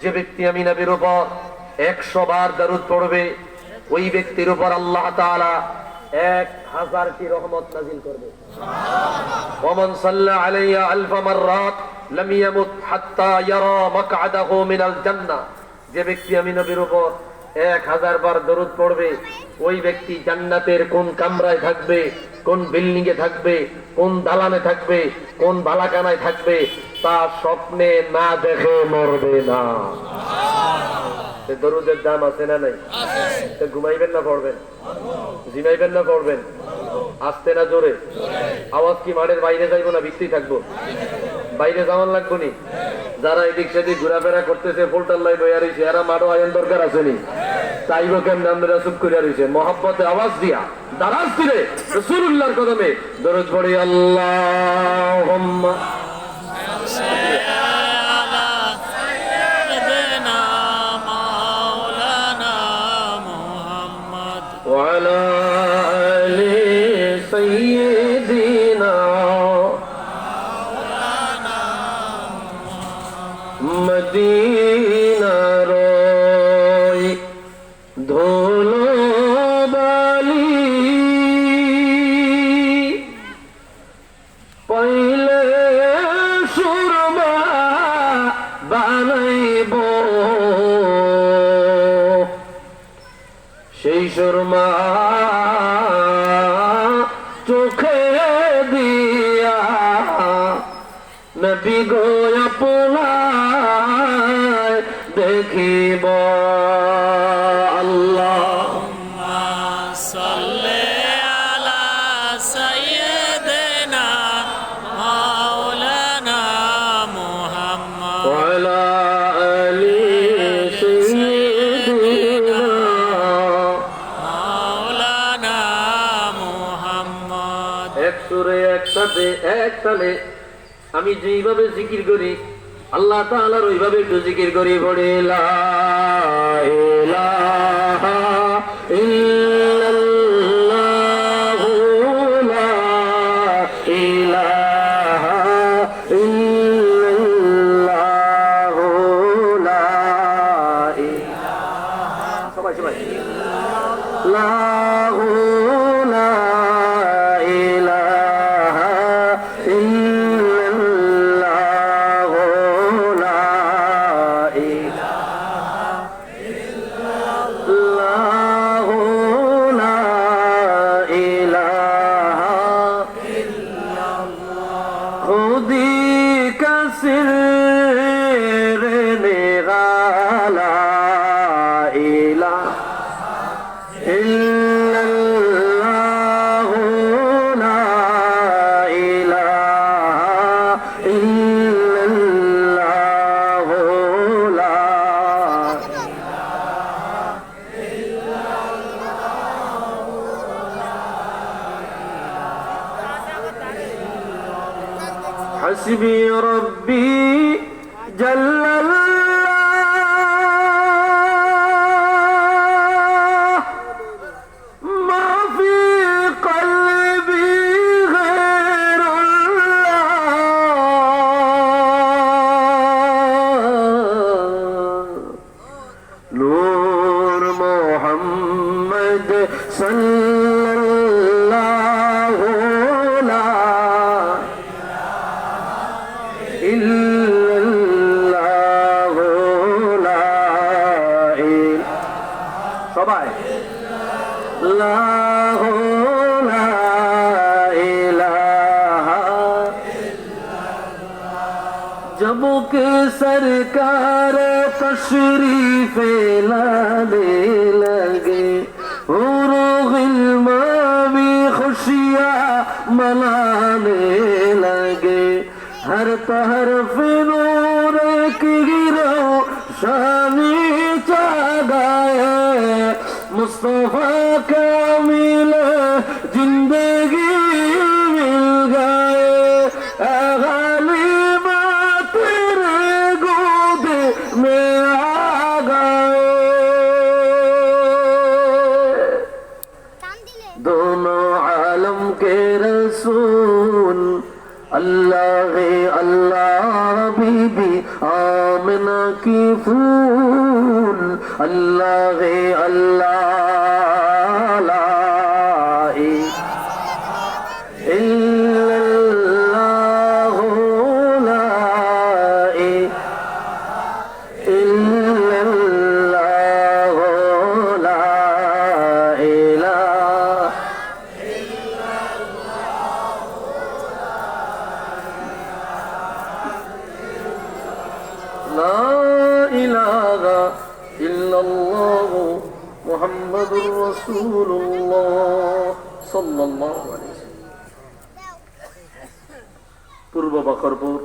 যে ব্যক্তি আমি নবীর উপর একশো বার দারুদ পড়বে, ওই ব্যক্তির উপর আল্লাহ তাআলা এক হাজারটি রহমত নাজিল করবে। ওমান সাল্লা আলাইয়া আলফা মাররাত লাম ইয়ামুত হাত্তা ইয়ারা মাকআদাহু মিনাল জান্নাহ। যে ব্যক্তি আমি নবীর উপর এক হাজার বার দরুদ পড়বে। ওই ব্যক্তি জান্নাতের কোন কামরায় থাকবে কোন বিল্ডিং এ থাকবে কোন দালানে থাকবে কোন বালাকানায় থাকবে তা স্বপ্নে না দেখে মরবে না। দরুদের দাম আছে না নাই? ঘুমাইবেন না পড়বেন? জিমাইবেন না পড়বেন? আসতে না জোরে? আওয়াজ কি মাঠের বাইরে যাইবো না ভিত্তি থাকব? বাইরে যাওয়ার লাগবো নি? যারা এদিক সেদিক ঘোরাফেরা করতেছে পোল্টার লাই বইয়া রয়েছে এরা মাঠও আয়ন দরকার আছে নি চাইবো কেমন আমরা চুপ করিয়া রয়েছে মহাব্বতে আওয়াজ দিয়া দারাজ দিলে রসুল্লাহর কদমে দরজ পড়ি আল্লাহ سيدنا مولانا محمد وعلى মদিনা রয় ধুলো বালি পইলে সুরমা বানাইব। সেই সুরমা চোখে দিয়া নবী গো এক সুরে একসাথে এক তালে। আমি যেইভাবে জিকির করি, আল্লাহ তাআলার ওইভাবে একটু জিকির করি, পড়ে লা ইলাহা ইল্লাল্লাহু حسبي ربي جل الله. সবাই जबुक सरकार तशरीफ़ ला दे तरफ नूर की गिरो शानी चागाए मुस्तफा का मिल जिंदगी मिल गए ऐ गालिबा तेरे गोद में आ गए दोनों आलम के रसूल अल्लाह কি ফুল আল্লাহ রে আল্লাহ। إلا الله محمد رسول الله صلى الله عليه وسلم পূর্ব বকরপুর